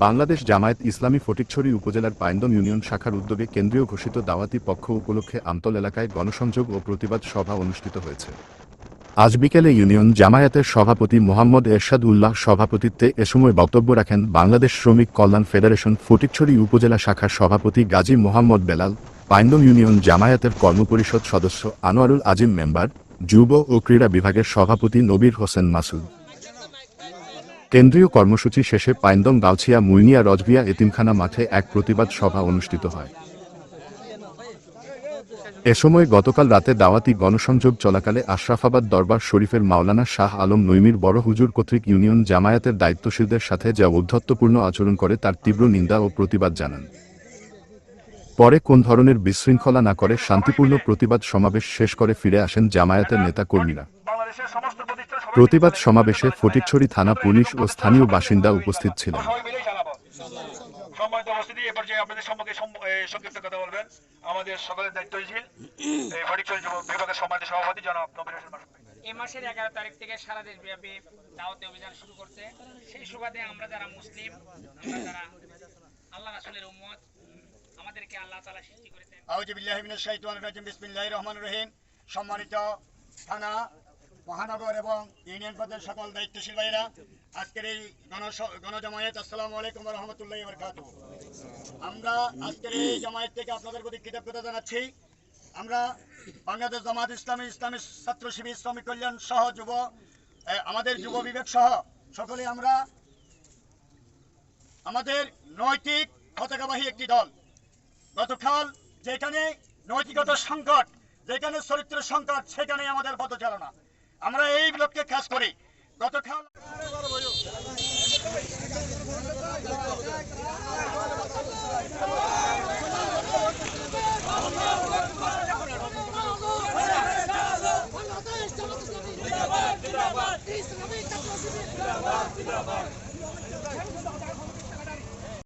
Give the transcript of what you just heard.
বাংলাদেশ জামায়াত ইসলামী ফটিকছড়ি উপজেলার পাইন্দম ইউনিয়ন শাখার উদ্যোগে কেন্দ্রীয় ঘোষিত দাওয়াতি পক্ষ উপলক্ষে আমতল এলাকায় গণসংযোগ ও প্রতিবাদ সভা অনুষ্ঠিত হয়েছে। আজ বিকেলে ইউনিয়ন জামায়াতের সভাপতি মোহাম্মদ এরশাদ উল্লাহ সভাপতিত্বে এ সময় বক্তব্য রাখেন বাংলাদেশ শ্রমিক কল্যাণ ফেডারেশন ফটিকছড়ি উপজেলা শাখার সভাপতি গাজী মোহাম্মদ বেলাল, পাইন্দম ইউনিয়ন জামায়াতের কর্মপরিষদ সদস্য আনোয়ারুল আজিম মেম্বার, যুব ও ক্রীড়া বিভাগের সভাপতি নবীর হোসেন মাসুদ। কেন্দ্রীয় কর্মসূচি শেষে পাইন্দম, গাউছিয়া, মুইনিয়া রজভিয়া এতিমখানা মাঠে এক প্রতিবাদ সভা অনুষ্ঠিত হয়। এ সময় গতকাল রাতে দাওয়াতি গণসংযোগ চলাকালে আশরাফাবাদ দরবার শরীফের মাওলানা শাহ আলম নৈমির বড় হুজুর কর্তৃক ইউনিয়ন জামায়াতের দায়িত্বশীলদের সাথে যা ঔদ্ধত্যপূর্ণ আচরণ করে তার তীব্র নিন্দা ও প্রতিবাদ জানান। পরে কোন ধরনের বিশৃঙ্খলা না করে শান্তিপূর্ণ প্রতিবাদ সমাবেশ শেষ করে ফিরে আসেন জামায়াতের নেতা কর্মীরা প্রতিবাদ সমাবেশে ফটিকছড়ি থানা পুলিশ ও স্থানীয় বাসিন্দা উপস্থিত ছিলেন। সবাই মিলেই জানাব। সম্মানিত উপস্থিতি এ পর্যায়ে আপনাদের সম্মুখে সংক্ষিপ্ত কথা বলবেন। আমাদের সকলের দায়িত্বশীল এই ফটিকচুরি যুব বিভাগের সম্মানিত সভাপতি জনাব নবীর হোসেন মাসুদ ভাই। এই মাসের এগারো তারিখ থেকে সারা দেশ ব্যাপী দাওয়াতি অভিযান শুরু করছে। সেই সুবাদে আমরা যারা মুসলিম আমরা যারা আল্লাহ রাসুলের উম্মত আমাদেরকে আল্লাহ তালা সৃষ্টি করেছেন। আউযু বিল্লাহি মিনাশ শাইতানির বিসমিল্লাহির রহমানির রহিম। সম্মানিত থানা মহানগর এবং ইউনিয়ন পদের সকল দায়িত্বশীল ভাইরা আজকের এই গণ- গণজামায়াত, আসসালামু আলাইকুম রাহমাতুল্লাহি ওয়া বারাকাতুহু। আমরা আজকের এই জামায়াত থেকে আপনাদের প্রতি কৃতজ্ঞতা জানাচ্ছি। আমরা বাংলাদেশ জামাত ইসলামী ইসলামী ছাত্র শিবির শ্রমিক কল্যাণ সহ যুব আমাদের যুব বিবেক সহ সকলে আমরা আমাদের নৈতিক পতাকাবাহী একটি দল। গতকাল যেখানে নৈতিকতার সংকট, যেখানে চরিত্রের সংকট সেখানে আমাদের পথচালনা আমরা এই লক্ষ্যে কাজ করি গতকাল জিন্দাবাদ